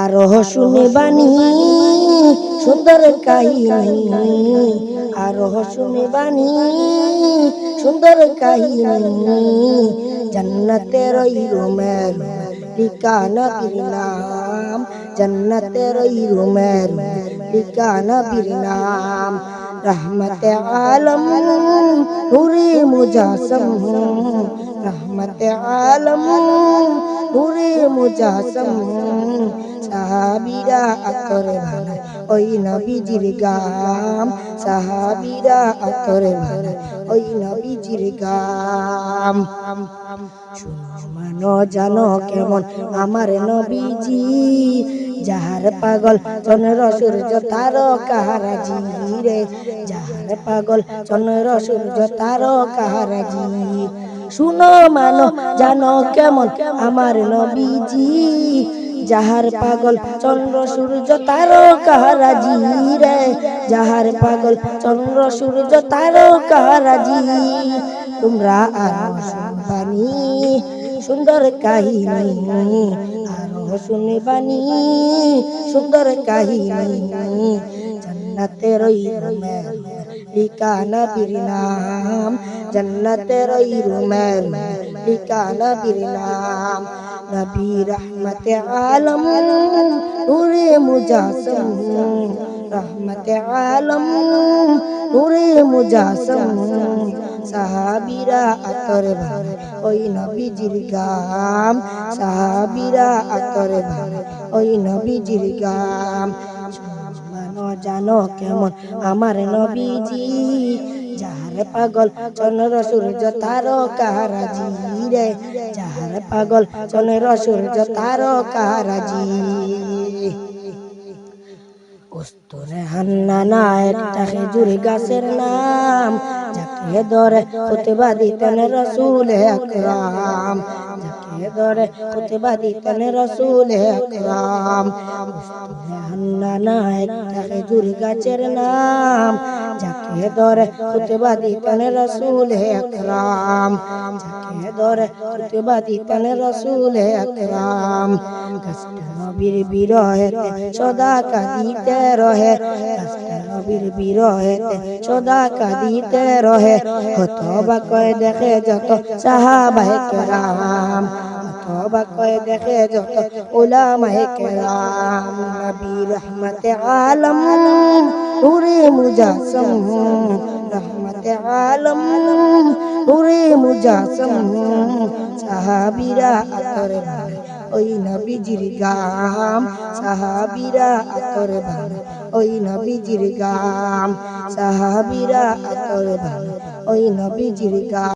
আরও শুনে বাণী সুন্দর কাহিনী আরও শুনে বাণী সুন্দর কাহিনী। জন্নতের রুমের ঠিকানা নাম। জন্নতের রুমের ঠিকানা নাম। রহমত আলম নূরে মুজাসম। রহমত আলম নূরে মুজাসম। সাহাবিরা আতরে ভালা ওই নবীজির গাম, সাহাবিরা আতরে ভালা ওই নবীজির গাম। শুনো জানো কেমন আমার নবীজি। যাহার পাগল চন্দ্র, সূর্য তার কাহারাজি রে। যাহার পাগল চন্দ্র, সূর্য তার কাহারাজি শুনো, মানো, জানো কেমন আমার নবীজি। যাহার পাগল চন্দ্র, সূর্য তার কাহারাজি রে। যাহার পাগল চন্দ্র, সূর্য তার কাহারাজি তোমরা আর শুনবানি, সুন্দর কাহিনী, আরও শুনবানি, সুন্দর কাহিনী। জন্নতের ওই ঠিকানা বীর নাম। জন্নতের ওই ঠিকানা বীর নাম। নবী রহমত আলম, নূরে মুজাসম, রহমত আলম, নূরে মুজাসম, সাহাবিরা আতর ভর, ওই নবীজির গাম, সাহাবিরা আতর ভর, ওই নবীজির গাম। জানো কেমন? আমার নবীজি যাহার পাগল চন্দ্র সূর্য, তার কাহারাজি রে যাহার পাগল চন্দ্র সূর্য, তার কাহারাজি কস্তুরে হান্না হান্নানা একটা খেজুর গাছের নাম যাকে ধরে খুতবা দিতেন রসুল আকরাম। যাকে ধরে খুতবা রসুল আকরাম। গাছের নাম। যাকে ধরে খুতবা দিতেন রসুল আকরাম। যাকে ধরে খুতবা দিতেন রসুল আকরাম। নবীর বিরহেতে সদা কাঁদিতে রহে। নবীর বিরহেতে সদা কাঁদিতে রহে। হতবা কয় দেখে যত সাহাবাহে কেরাম হতবা কয় দেখে যত উলামাহে কেরাম। নবী রহমতে আলম নূরে মুজাসম রহমতে আলম নূরে মুজাসম সাহাবিরা আতরে ওই নবীজির গাম, সাহাবিরা আতরে ভারে ওই নবীজির গাম। সাহাবিরা আতরে ভারে ওই নবীজির গাম